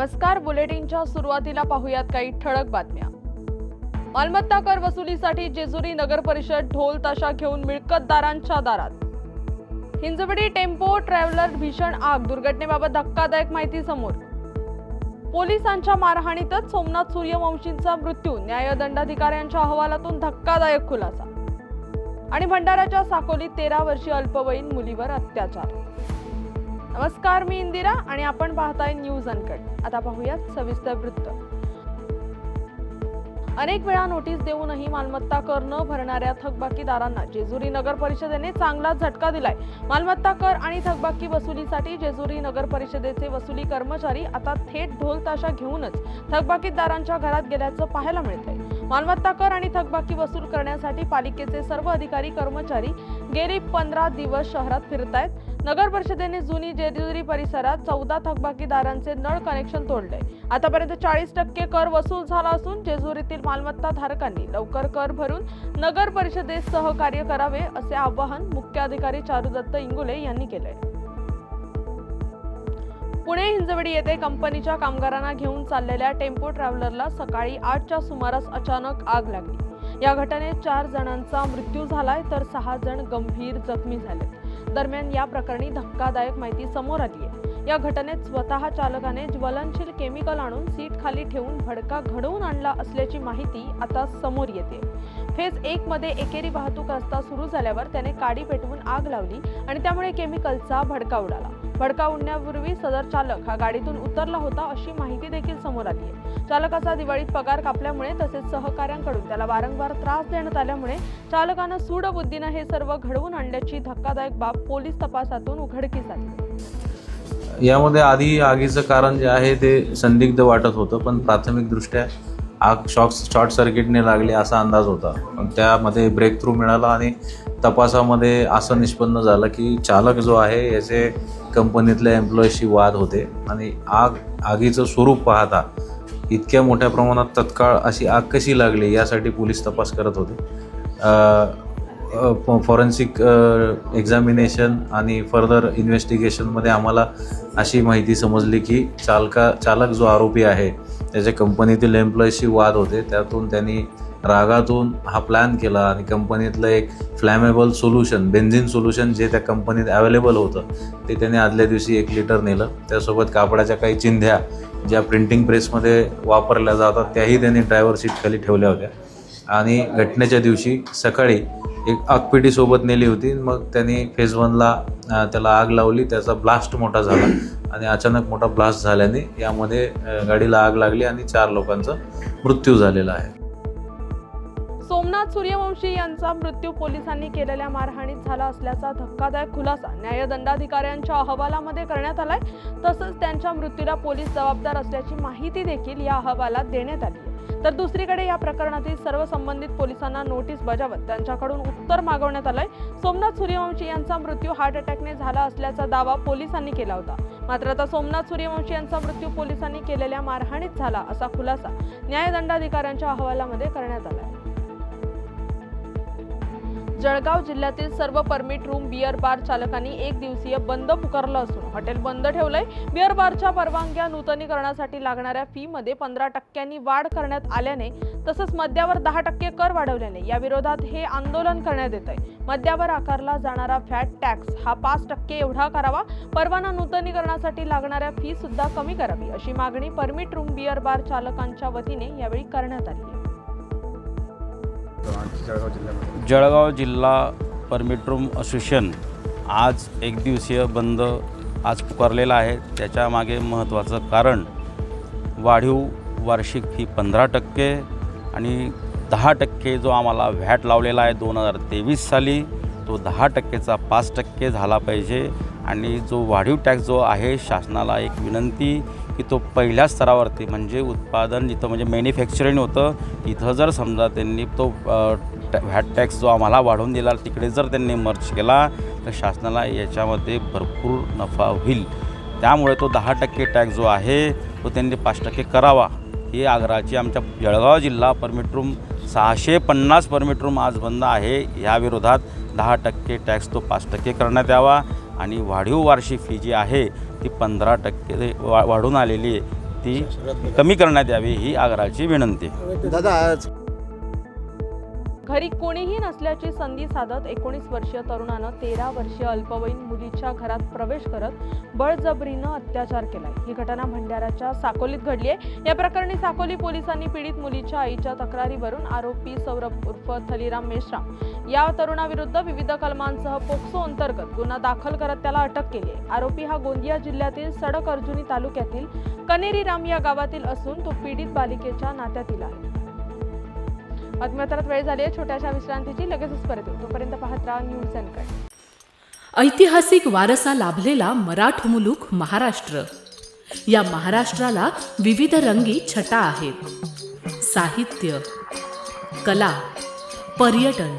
नमस्कार बुलेटिनच्या सुरुवातीला पाहूयात काही ठळक बातम्या. मालमत्ता कर वसुलीसाठी जेजुरी नगर परिषद ढोल ताशा घेऊन मिळकतदारांच्या दारात. हिंजवडी टेम्पो ट्रॅव्हलर भीषण आग दुर्घटनेबाबत धक्कादायक माहिती समोर. पोलिसांच्या मारहाणीतच सोमनाथ सूर्यवंशींचा मृत्यू न्यायदंडाधिकाऱ्यांच्या अहवालातून धक्कादायक खुलासा. आणि भंडाराच्या साकोलीत तेरा वर्षीय अल्पवयीन मुलीवर अत्याचार. नमस्कार मी इंदिरा आणि आपण पाहताय न्यूज अनकट. आता पाहूयात सविस्तर वृत्त. अनेक वेळा नोटीस देऊनही मालमत्ता कर न भरणाऱ्या थकबाकीदारांना जेजुरी नगर परिषदेने चांगला झटका दिलाय. मालमत्ता कर आणि थकबाकी वसुलीसाठी जेजुरी नगर परिषदेचे वसुली कर्मचारी आता थेट ढोल ताशा घेऊनच थकबाकीदारांच्या घरात गेल्याचं पाहायला मिळतंय. मालमत्ता कर आणि थकबाकी वसूल करण्यासाठी पालिकेचे सर्व अधिकारी कर्मचारी गेली पंधरा दिवस शहरात फिरतायत. नगर परिषदेने जुनी जेजुरी परिसरात चौदा थकबाकीदारांचे नळ कनेक्शन तोडले. आतापर्यंत चाळीस टक्के कर वसूल झाला असून जेजुरीतील मालमत्ता धारकांनी लवकर कर भरून नगर परिषदेस सहकार्य करावे असे आवाहन मुख्याधिकारी चारुदत्त इंगुले यांनी केले. पुणे हिंजवडी येथे कंपनीच्या कामगारांना घेऊन चाललेल्या टेम्पो ट्रॅव्हलरला सकाळी आठच्या सुमारास अचानक आग लागली. या घटनेत चार जणांचा मृत्यू झालाय तर सहा जण गंभीर जखमी झाले दरम्यान या प्रकरणी धक्कादायक माहिती समोर आली आहे या घटनेत स्वतः चालकाने ज्वलनशील केमिकल आणून सीट खाली ठेवून भडका घडवून आणला असल्याची माहिती आता समोर येते. फेज एक मध्ये एकेरी वाहतूक रस्ता सुरू झाल्यावर त्याने काडी पेटवून आग लावली आणि त्यामुळे केमिकलचा भडका उडाला. भडका उडण्यापूर्वी सदर चालक हा गाडीतून उतरला होता अशी माहिती देखील समोर आली आहे. चालकाचा दिवाळीत पगार कापल्यामुळे तसेच सहकाऱ्यांकडून त्याला वारंवार त्रास देण्यात आल्यामुळे चालकानं सूडबुद्धीनं हे सर्व घडवून आणल्याची धक्कादायक बाब पोलीस तपासातून उघडकीस आली. यामध्ये आधी आगीचं कारण जे आहे ते संदिग्ध वाटत होतं पण प्राथमिकदृष्ट्या आग शॉक शॉर्ट सर्किटने लागली असा अंदाज होता. पण त्यामध्ये ब्रेक थ्रू मिळाला आणि तपासामध्ये असं निष्पन्न झालं की चालक जो आहे याचे कंपनीतल्या एम्प्लॉईशी वाद होते. आणि आग आगीचं स्वरूप पाहता इतक्या मोठ्या प्रमाणात तत्काळ अशी आग कशी लागली यासाठी पोलीस तपास करत होते. फॉरेन्सिक एक्झामिनेशन आणि फर्दर इन्व्हेस्टिगेशनमध्ये आम्हाला अशी माहिती समजली की चालका चालक जो आरोपी आहे त्याच्या कंपनीतील एम्प्लॉईशी वाद होते. त्यातून त्यांनी रागातून हा प्लॅन केला आणि कंपनीतलं एक फ्लॅमेबल सोल्युशन बेन्झिन सोल्युशन जे त्या कंपनीत अवेलेबल होतं ते त्याने आदल्या दिवशी एक लिटर नेलं. त्यासोबत कापडाच्या काही चिंध्या ज्या प्रिंटिंग प्रेसमध्ये वापरल्या जातात त्याही त्यांनी ड्रायव्हर सीटखाली ठेवल्या होत्या. आणि घटनेच्या दिवशी सकाळी एक आगपेटी सोबत नेली होती. मग त्यांनी फेज वनला त्याला आग लावली. त्याचा ब्लास्ट मोठा झाला. आणि अचानक मोठा ब्लास्ट झाल्याने यामध्ये गाडीला आग लागली आणि चार लोकांचा मृत्यू झालेला आहे. सोमनाथ सूर्यवंशी यांचा मृत्यू पोलिसांनी केलेल्या मारहाणीत झाला असल्याचा धक्कादायक खुलासा न्यायदंडाधिकाऱ्यांच्या अहवालामध्ये करण्यात आलाय. तसंच त्यांच्या मृत्यूला पोलीस जबाबदार असल्याची माहिती देखील या अहवालात देण्यात आली तर दुसरीकडे या प्रकरणातील सर्व संबंधित पोलिसांना नोटीस बजावत त्यांच्याकडून उत्तर मागवण्यात आलंय. सोमनाथ सूर्यवंशी यांचा मृत्यू हार्ट अटॅकने झाला असल्याचा दावा पोलिसांनी केला होता. मात्र आता सोमनाथ सूर्यवंशी यांचा मृत्यू पोलिसांनी केलेल्या मारहाणीत झाला असा खुलासा न्यायदंडाधिकाऱ्यांच्या अहवालामध्ये करण्यात आला आहे जळगाव जिल्ह्यातील सर्व परमिट रूम बिअर बार चालकांनी एक दिवसीय बंद पुकारलं असून हॉटेल बंद ठेवलंय. बिअर बारच्या परवानग्या नूतनीकरणासाठी लागणाऱ्या फी मध्ये पंधरा टक्क्यांनी वाढ करण्यात आल्याने तसंच मद्यावर दहा टक्के कर वाढवल्याने या विरोधात हे आंदोलन करण्यात येत आहे मद्यावर आकारला जाणारा फॅट टॅक्स हा पाच टक्के एवढा करावा. परवाना नूतनीकरणासाठी लागणाऱ्या फी सुद्धा कमी करावी अशी मागणी परमिट रूम बिअर बार चालकांच्या वतीने यावेळी करण्यात आली आहे. जळगाव जिल्ह्यामध्ये जळगाव जिल्हा परमिट रूम असोसिएशन आज एक दिवसीय बंद आज पुकारलेला आहे. त्याच्यामागे महत्त्वाचं कारण वाढीव वार्षिक फी पंधरा टक्के आणि दहा टक्के जो आम्हाला व्हॅट लावलेला आहे दोन हजार तेवीस साली तो दहा टक्केचा पाच टक्के झाला पाहिजे. आणि जो वाढीव टॅक्स जो आहे शासनाला एक विनंती की तो पहिल्या स्तरावरती म्हणजे उत्पादन जिथं म्हणजे मॅन्युफॅक्चरिंग होतं तिथं जर समजा त्यांनी तो टॅ- व्हॅट टॅक्स जो आम्हाला वाढवून दिला तिकडे जर त्यांनी मर्च केला तर शासनाला याच्यामध्ये भरपूर नफा होईल. त्यामुळे तो दहा टक्के टॅक्स जो आहे तो त्यांनी पाच टक्के करावा. ही आग्रहाची आमच्या जळगाव जिल्हा परमिट रूम सहाशे पन्नास परमिट रूम आज बंद आहे. या विरोधात दहा टक्के टॅक्स तो पाच टक्के करण्यात यावा. आणि वाढीव वार्षिक फी जी आहे ती पंधरा टक्के वा वाढून आलेली आहे. ती कमी करण्यात यावी ही आग्रहाची विनंती. दादा घरी कोणीही नसल्याची संधी साधत एकोणीस वर्षीय तरुणानं तेरा वर्षीय अल्पवयीन मुलीच्या घरात प्रवेश करत बळजबरीनं अत्याचार केलाय. ही घटना भंडाऱ्याच्या साकोलीत घडली आहे. या प्रकरणी साकोली पोलिसांनी पीडित मुलीच्या आईच्या तक्रारीवरून आरोपी सौरभ उर्फ थलीराम मेश्राम या तरुणाविरुद्ध विविध कलमांसह पोक्सो अंतर्गत गुन्हा दाखल करत त्याला अटक केली आरोपी हा गोंदिया जिल्ह्यातील सडक अर्जुनी तालुक्यातील कनेरी राम या गावातील असून तो पीडित बालिकेच्या नात्यातील आहे. बातम्या वेळ झाली आहे. छोट्याशा विश्रांतीची लगेचच परत येऊ. तोपर्यंत पाहत राहा न्यूज अँड ऐतिहासिक वारसा लाभलेला मराठ मुलुख महाराष्ट्र. या महाराष्ट्राला विविध रंगी छटा आहेत. साहित्य कला पर्यटन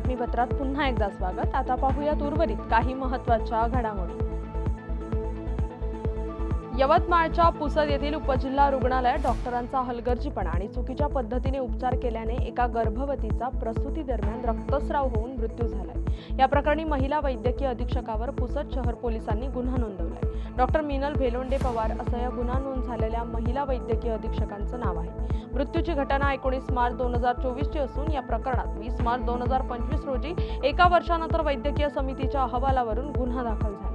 बातमीपत्रात पुन्हा एकदा स्वागत. आता पाहूयात उर्वरित काही महत्त्वाच्या घडामोडी. यवतमाळच्या पुसद येथील उपजिल्हा रुग्णालयात डॉक्टरांचा हलगर्जीपणा आणि चुकीच्या पद्धतीने उपचार केल्याने एका गर्भवतीचा प्रसूती दरम्यान रक्तस्राव होऊन मृत्यू झालाय. या प्रकरणी महिला वैद्यकीय अधीक्षकावर पुसद शहर पोलिसांनी गुन्हा नोंदवलाय. डॉक्टर मिनल भेलोंडे पवार असं या गुन्हा नोंद झालेल्या महिला वैद्यकीय अधीक्षकांचं नाव आहे. मृत्यूची घटना एकोणीस मार्च दोन हजार चोवीसची असून या प्रकरणात वीस मार्च दोन हजार पंचवीस रोजी एका वर्षानंतर वैद्यकीय समितीच्या अहवालावरून गुन्हा दाखल झाला.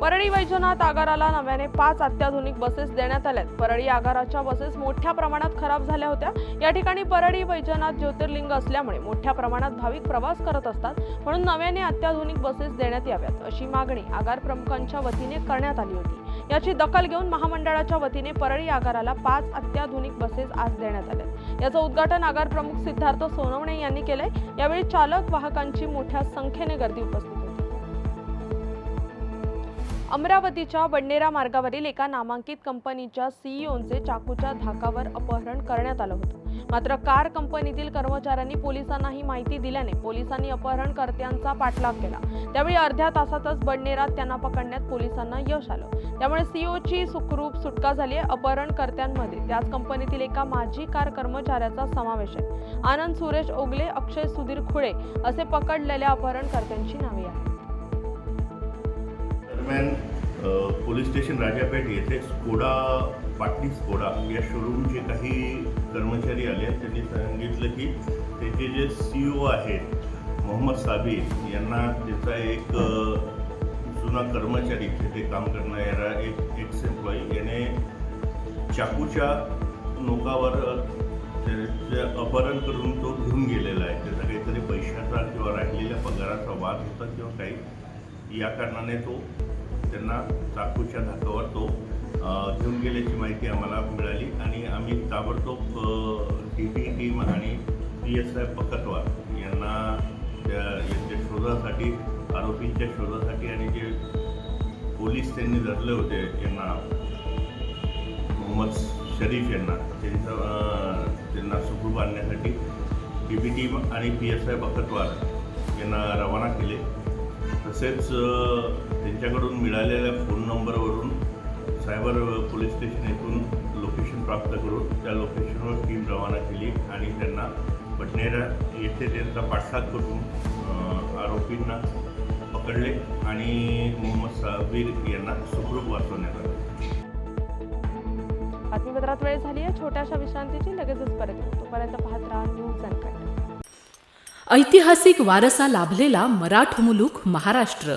परळी वैजनाथ आगाराला नव्याने पाच अत्याधुनिक बसेस देण्यात आल्यात. परळी आगाराच्या बसेस मोठ्या प्रमाणात खराब झाल्या होत्या. या ठिकाणी परळी वैजनाथ ज्योतिर्लिंग असल्यामुळे मोठ्या प्रमाणात भाविक प्रवास करत असतात म्हणून नव्याने अत्याधुनिक बसेस देण्यात याव्यात अशी मागणी आगार प्रमुखांच्या वतीने करण्यात आली होती. याची दखल घेऊन महामंडळाच्या वतीने परळी आगाराला पाच अत्याधुनिक बसेस आज देण्यात आल्या याचं उद्घाटन आगार प्रमुख सिद्धार्थ सोनवणे यांनी केलंय. यावेळी चालक वाहकांची मोठ्या संख्येने गर्दी उपस्थित अमरावतीच्या बडनेरा मार्गावरील एका नामांकित कंपनीच्या सीईओचे चाकूच्या धाकावर अपहरण करण्यात आलं होतं. मात्र कार कंपनीतील कर्मचाऱ्यांनी पोलिसांना ही माहिती दिल्याने पोलिसांनी अपहरणकर्त्यांचा पाठलाग केला. त्यावेळी अर्ध्या तासातच बडनेरात त्यांना पकडण्यात पोलिसांना यश आलं. त्यामुळे सीईओची सुखरूप सुटका झाली आहे. अपहरणकर्त्यांमध्ये त्याच कंपनीतील एका माजी कार कर्मचाऱ्याचा समावेश आहे. आनंद सुरेश ओगले अक्षय सुधीर खुळे असे पकडलेल्या अपहरणकर्त्यांची नावे आहेत. दरम्यान पोलीस स्टेशन राजापेठ येथे स्कोडा पाटणी स्कोडा या शोरूमचे काही कर्मचारी आले आहेत. त्यांनी सांगितलं की त्याचे जे सी ओ आहेत मोहम्मद साबीर यांना त्याचा एक जुना कर्मचारी तिथे काम करणारा एक एक्स एम्प्लॉई याने चाकूच्या नोकावर त्याचे अपहरण करून तो घेऊन गेलेला आहे त्याचा काहीतरी पैशाचा किंवा राहिलेल्या पगाराचा वाद होता किंवा काही या कारणाने तो त्यांना चाकूच्या धाकावर तो घेऊन गेल्याची माहिती आम्हाला मिळाली आणि आम्ही ताबडतोब टी टी टीम आणि पी एस आय पकतवा यांना त्या यांच्या शोधासाठी आरोपींच्या शोधासाठी आणि जे पोलीस त्यांनी धरले होते यांना मोहम्मद शरीफ यांना त्यांचं त्यांना सुखरूप आणण्यासाठी डी पी टीम आणि पी एस आय बखतवार यांना रवाना केले. तसेच त्यांच्याकडून मिळालेल्या फोन नंबरवरून सायबर पोलीस स्टेशन येथून लोकेशन प्राप्त करून त्या लोकेशनवर टीम रवाना केली आणि त्यांना पटनेरा येथे त्यांचा पाठलाग करून आरोपींना पकडले आणि मोहम्मद साबीर यांना सुखरूप वाचवण्यात आलं. बातमीपत्रात वेळ झाली आहे. छोट्याशा विश्रांतीची लगेचच परत तोपर्यंत पाहत राहा न्यूज ऐतिहासिक वारसा लाभलेला मराठ मुलूक महाराष्ट्र.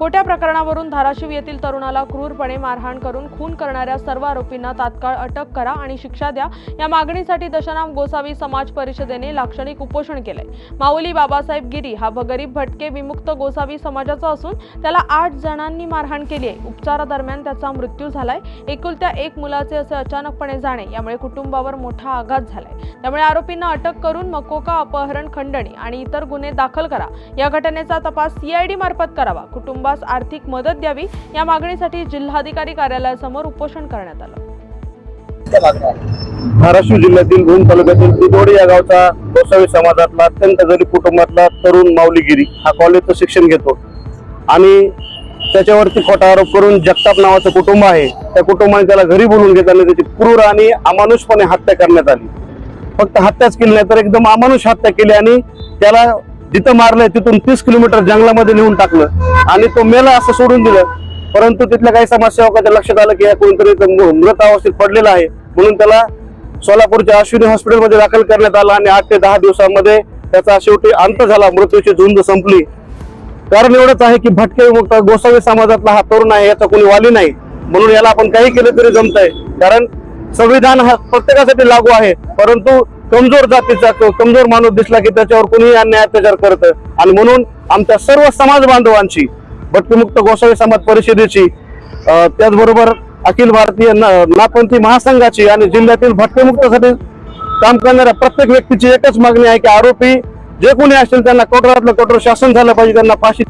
खोट्या प्रकरणावरून धाराशिव येथील तरुणाला क्रूरपणे मारहाण करून खून करणाऱ्या सर्व आरोपींना तात्काळ अटक करा आणि शिक्षा द्या. या मागणीसाठी दशनाम गोसावी समाज परिषदेने लाक्षणिक उपोषण केलंय. माऊली बाबासाहेब गिरी हा भगरीब भटके विमुक्त गोसावी समाजाचा असून त्याला आठ जणांनी मारहाण केली आहे. उपचारादरम्यान त्याचा मृत्यू झालाय. एकुलत्या एक मुलाचे असे अचानकपणे जाणे यामुळे कुटुंबावर मोठा आघात झालाय. त्यामुळे आरोपींना अटक करून मकोका अपहरण खंडणी आणि इतर गुन्हे दाखल करा. या घटनेचा तपास सीआयडी मार्फत करावा. कुटुंबास आर्थिक मदत द्यावी या मागणीसाठी जिल्हाधिकारी कार्यालयासमोर उपोषण करण्यात आलं. धाराशिव जिल्ह्यातील भूम तालुक्यातील दुधोडी या गावचा गोसावी समाजातला अत्यंत गरीब कुटुंबातला तरुण माऊलीगिरी हा कॉलेजचं शिक्षण घेतो. आणि त्याच्यावरती खोटा आरोप करून जगताप नावाचं कुटुंब आहे. त्या कुटुंबाने त्याला घरी बोलून घेताना त्याची क्रूर आणि अमानुषपणे हत्या करण्यात आली. फक्त हत्याच केली नाही तर एकदम अमानुष हत्या केली आणि त्याला जिथं मारलंय तिथून तीस किलोमीटर जंगलामध्ये नेऊन टाकलं. आणि तो मेला असं सोडून दिलं. परंतु तिथल्या काही समाजसेवकाच्या लक्षात आलं की या कोणतरी मृत अवस्थेत पडलेला आहे. म्हणून त्याला सोलापूरच्या अश्विनी हॉस्पिटलमध्ये दाखल करण्यात आला आणि आठ ते दहा दिवसामध्ये त्याचा शेवटी अंत झाला. मृत्यूची झुंज संपली. कारण एवढंच आहे की भटके मुक्त गोसावी समाजातला हा तरुण आहे याचा कोणी वाली नाही. म्हणून याला आपण काही केलं तरी जमत आहे कारण संविधान हा प्रत्येकासाठी लागू आहे. परंतु कमजोर जातीचा कमजोर माणूस दिसला की त्याच्यावर कोणीही अन्याय अत्याचार करतं. आणि म्हणून आमच्या सर्व समाज बांधवांची भटकीमुक्त गोसावी समाज परिषदेची त्याचबरोबर अखिल भारतीय नापंथी महासंघाची आणि जिल्ह्यातील भटकेमुक्तासाठी काम करणाऱ्या प्रत्येक व्यक्तीची एकच मागणी आहे की आरोपी जे कोणी असतील त्यांना कठोरातलं कठोर शासन झालं पाहिजे त्यांना फाशी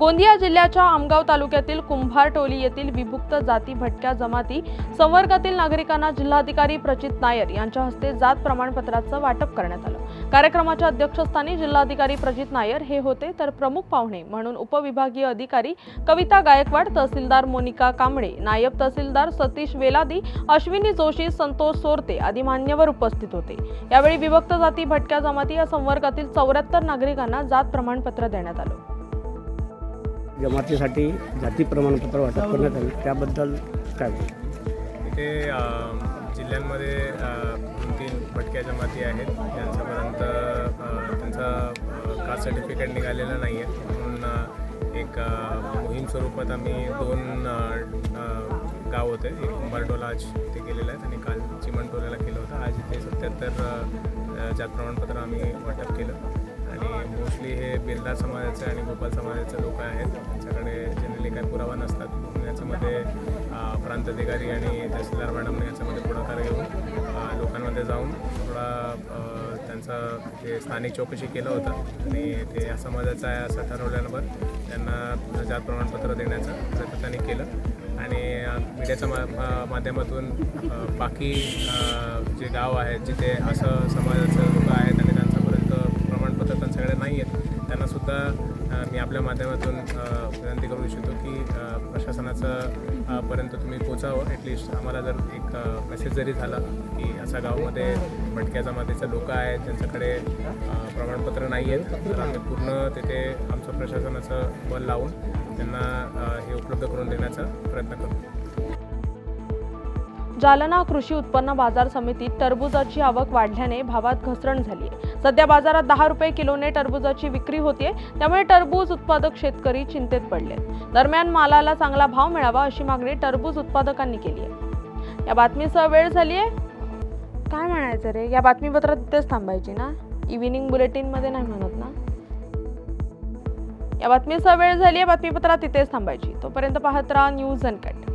गोंदिया जिल्ह्याच्या आमगाव तालुक्यातील कुंभारटोली येथील विभुक्त जाती भटक्या जमाती संवर्गातील नागरिकांना जिल्हाधिकारी प्रचित नायर यांच्या हस्ते जात प्रमाणपत्राचं वाटप करण्यात आलं. कार्यक्रमाच्या अध्यक्षस्थानी जिल्हाधिकारी प्रजित नायर हे होते तर प्रमुख पाहुणे म्हणून उपविभागीय अधिकारी कविता गायकवाड तहसीलदार मोनिका कांबळे नायब तहसीलदार सतीश वेलादी अश्विनी जोशी संतोष सोरते आदी मान्यवर उपस्थित होते. यावेळी विभक्त जाती भटक्या जमाती या संवर्गातील चौऱ्याहत्तर नागरिकांना जात प्रमाणपत्र देण्यात आलं. जमातीसाठी जाती प्रमाणपत्र वाटप करण्यात आले. त्याबद्दल काय? इथे जिल्ह्यांमध्ये दोन तीन भटक्या जमाती आहेत. त्यांच्यापर्यंत त्यांचं त्यांचा कास्ट सर्टिफिकेट निघालेलं नाही आहे म्हणून एक मोहीम स्वरूपात आम्ही दोन गाव होते. एक कुंभारटोला आज इथे गेलेलं आहे आणि काल चिमणटोल्याला केलं होतं. आज इथे सत्याहत्तर जात प्रमाणपत्र आम्ही वाटप केलं. आणि मोस्टली हे बिर्ला समाजाचे आणि गोपाल समाजाचे लोक आहेत. त्यांच्याकडे जनरली काही पुरावा नसतात. म्हणून याच्यामध्ये अ, प्रांत अधिकारी आणि तहसीलदार मॅडमने याच्यामध्ये पुढाकार घेऊन लोकांमध्ये जाऊन थोडा त्यांचा जे स्थानिक चौकशी केलं होतं आणि ते या समाजाचं आहे असं ठरवल्यानंतर त्यांना जात प्रमाणपत्र देण्याचं प्रयत्न त्यांनी केलं. आणि मीडियाच्या मा माध्यमातून बाकी जे गाव आहेत जिथे असं समाजाचं मी आपल्या माध्यमातून विनंती करू इच्छितो की प्रशासनाचं पर्यंत तुम्ही पोचावं ॲटलिस्ट आम्हाला जर एक मेसेज जरी झाला की असा गावामध्ये भटक्या जमातीचे लोक आहेत ज्यांच्याकडे प्रमाणपत्र नाही आहेत तर आम्ही पूर्ण तिथे आमचं प्रशासनाचं बल लावून त्यांना हे उपलब्ध करून देण्याचा प्रयत्न करू. जालना कृषी उत्पन्न बाजार समितीत टरबूजाची आवक वाढल्याने भावात घसरण झाली. आहे सध्या बाजारात दहा रुपये किलोने टरबूजाची विक्री होतीये त्यामुळे टरबूज उत्पादक शेतकरी चिंतेत पडले दरम्यान मालाला चांगला भाव मिळावा अशी मागणी टरबूज उत्पादकांनी केली आहे. या बातमीसह वेळ झाली आहे काय म्हणायचं रे? या बातमीपत्रात तिथेच थांबायची ना? इव्हिनिंग बुलेटिनमध्ये नाही म्हणत ना? या बातमीसह वेळ झाली आहे बातमीपत्रात तिथेच थांबायची. तोपर्यंत पाहत राहा न्यूज अनकट.